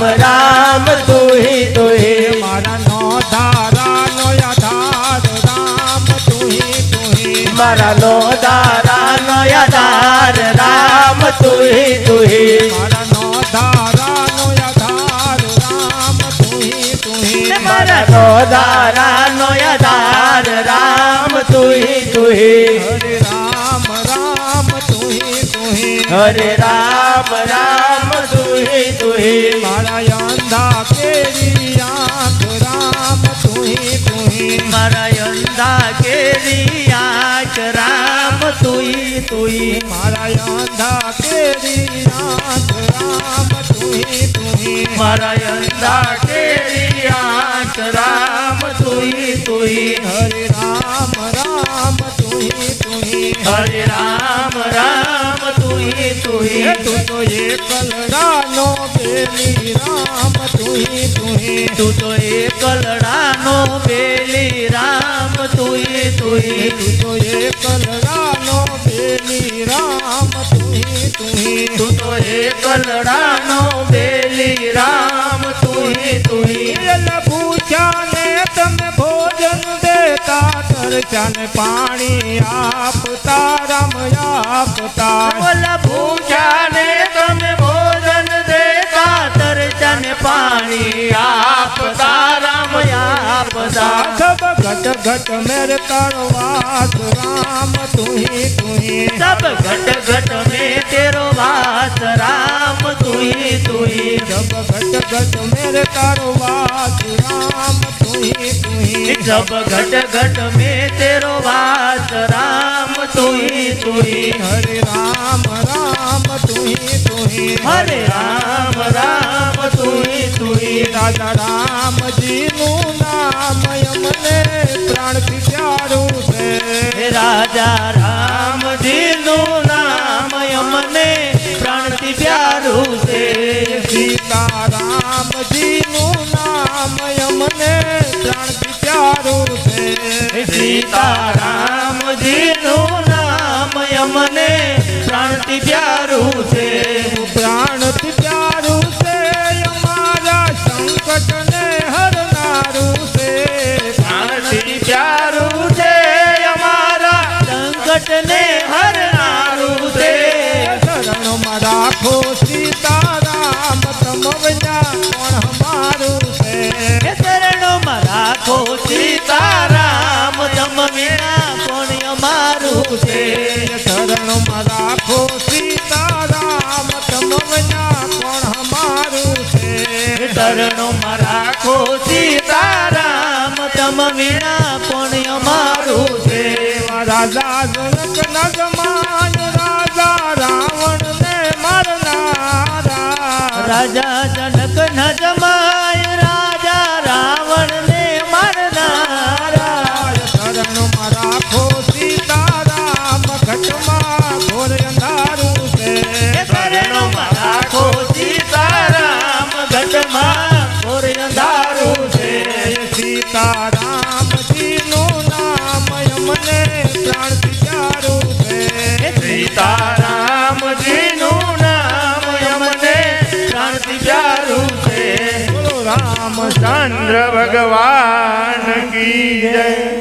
રામ તું હી તું હી મારા નો ધારા નો આધાર રામ તુહી તુહી. મારા નો દારા નો આધાર રામ તું હી તું હી મારા નો ધારા નો આધાર રામ તુહી તુહી. મારા નો દારા નો આધાર રામ તુહી તુહી. હરે રામ રામ તુહી તુહી. હરે રામ રામ તું હી તું હી મારા અંધા કેરી આંખ રામ તુહી તુહી મારા અંધા કેરી આંખ રામ તુઈ તુઈ મારા અંધા કેરી આંખ રામ તુહી તુહી મારા અંધા કેરી આંખ રામ તુઈ તુઈ હરે રામ રામ તુહી તુહી હરે રામ રામ तुही तू तो ये कलड़ा बेली राम तुही तुही। तू तो ये कलड़ा तो बेली राम तुही तुही। तू तो ये कलड़ा बेली राम तुही तुही। तू तो ये कलड़ा बेली राम तुही तुही। लभूचा ने तम भोजन देता चन पानी आप तारम आप तार। आपदा राम आपदा सब घट घट मेरे तारो राम तू ही तू ही। सब घट घट में तेरो वास राम तू ही तू ही। सब घट घट मेरे तारो राम तू ही तू ही। सब घट घट में तेरो वास राम तू ही तू ही। हरे राम राम तू ही તુહી હરે રામ રામ તુહી તુહી દાદા રામજીનું નામ મને પ્રાણથી પ્યારું છે. રાજા રામજીનું નામ મને પ્રાણથી પ્યારું છે. સીતા રામજીનું નામ મને પ્રાણથી પ્યારું છે. સીતા રામજીનું નામ મને પ્રાણથી પ્યારું છે. કોણ મારું છે હે શરણોમાં રાખો સીતારામ તમ વિના કોણ અમારું છે? શરણમાં રાખો સીતારામ તમ વિના કોણ અમારું છે? શરણોમાં રાખો સીતારામ તમ વિના કોણ અમારું છે? રાજા જનક ન રાજા જનક ન चंद्र भगवान की जय।